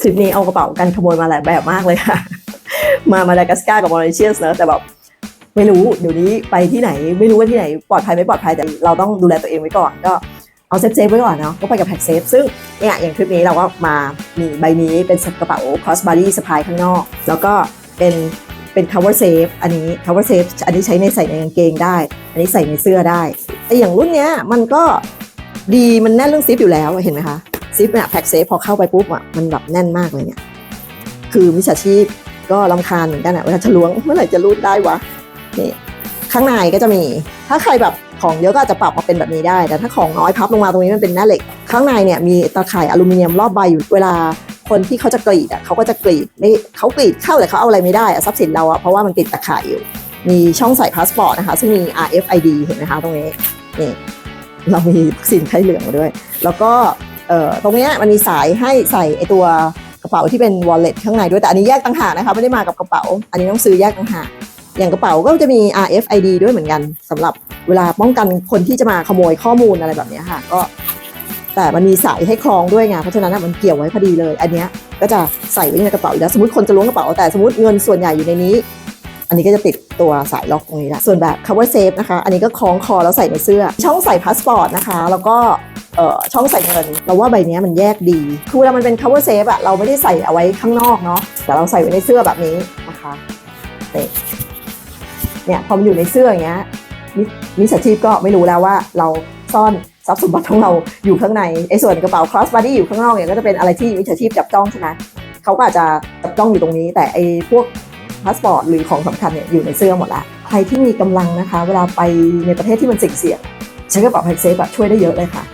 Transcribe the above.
ทริปนี้เอากระเป๋ากันขโมยมาหลายแบบมากเลยค่ะ มามาดากัสการ์กับมอริเชียสเนอะแต่แบบไม่รู้เดี๋ยวนี้ไปที่ไหนไม่รู้ว่าที่ไหนปลอดภัยไม่ปลอดภัยแต่เราต้องดูแลตัวเองไว้ก่อนก็เอาเซฟเซฟไว้ก่อนเนาะก็ไปกับแพ็กเซฟซึ่งเนี่ยอย่างทริปนี้เราก็มามีใบนี้เป็นกระเป๋า cross body สะพายข้างนอก แล้วก็เป็นเป็น cover safe อันนี้ cover safe อันนี้ใช้ในใส่ในกางเกงได้ อันนี้ใส่ในเสื้อได้แต่อย่างรุ่นเนี้ยมันก็ดีมันแน่นเรื่องซิปอยู่แล้วเห็นไหมคะ ซิปเนี่ยแพ็กเซฟพอเข้าไปปุ๊บอะมันแบบแน่นมากเลยเนี่ย คือมิจฉาชีพก็ลำคาญเหมือนกันอะเวลาจะล้วงเมื่อไหร่จะรูดได้วะนี่ข้างในก็จะมี ถ้าใครแบบของเยอะก็อาจจะปรับมาเป็นแบบนี้ได้ แต่ถ้าของน้อยพับลงมาตรงนี้มันเป็นแม่เหล็ก ข้างในเนี่ยมีตะข่ายอลูมิเนียมรอบใบอยู่เวลาคนที่เขาจะกรีดอะเขาก็จะกรีดไม่เขากรีดเข้าแต่เขาเอาอะไรไม่ได้อะทรัพย์สินเราอะเพราะว่ามันติดตะข่ายอยู่ มีช่องใส่พาสปอร์ตนะคะ ซึ่งมี RFID เห็นไหมคะตรงนี้นี่เรามีสินไข้เหลืองมาด้วย แล้วก็ เอ่อตรงเนี้ยมันมีสายให้ใส่ไอตัวกระเป๋าที่เป็น wallet ข้างในด้วยแต่อันนี้แยกต่างหากนะคะไม่ได้มากับกระเป๋า อันนี้ต้องซื้อแยกต่างหากอย่างกระเป๋าก็จะมี RFID ด้วยเหมือนกันสำหรับเวลาป้องกันคนที่จะมาขโมยข้อมูลอะไรแบบนี้ค่ะก็ แต่มันมีสายให้คล้องด้วยไงเพราะฉะนั้นมันเกี่ยวไว้พอดีเลย อันเนี้ยก็จะใส่ไว้ในกระเป๋าอยู่แล้วสมมติคนจะล้วงกระเป๋าแต่สมมติเงินส่วนใหญ่อยู่ในนี้ อันนี้ก็จะติดตัวสายล็อกตรงนี้แหละส่วนแบบ cover safe นะคะ อันนี้ก็คล้องคอแล้วใส่ในเสื้อ ช่องใส่พาสปอร์ตนะคะ แล้วก็ช่องใส่เงิน เราว่าใบนี้มันแยกดี คือเวลามันเป็น cover safe อะเราไม่ได้ใส่เอาไว้ข้างนอกเนาะแต่เราใส่ไว้ในเสื้อแบบนี้นะคะเนี่ยพอมันอยู่ในเสื้ออย่างเงี้ยมิมิจฉาชีพก็ไม่รู้แล้วว่าเราซ่อนทรัพย์สมบัติของเราอยู่ข้างในไอ้ส่วนกระเป๋า cross body อยู่ข้างนอกเนี่ยก็จะเป็นอะไรที่มิจฉาชีพจับจ้องใช่ไหมเขาก็อาจจะจับจ้องอยู่ตรงนี้ แต่ไอ้พวก พาสปอร์ตหรือของสำคัญเนี่ยอยู่ในเสื้อหมดละใครที่มีกำลังนะคะ เวลาไปในประเทศที่มันเสี่ยงใช้กระเป๋าแพ็กเซฟแบบช่วยได้เยอะเลยค่ะ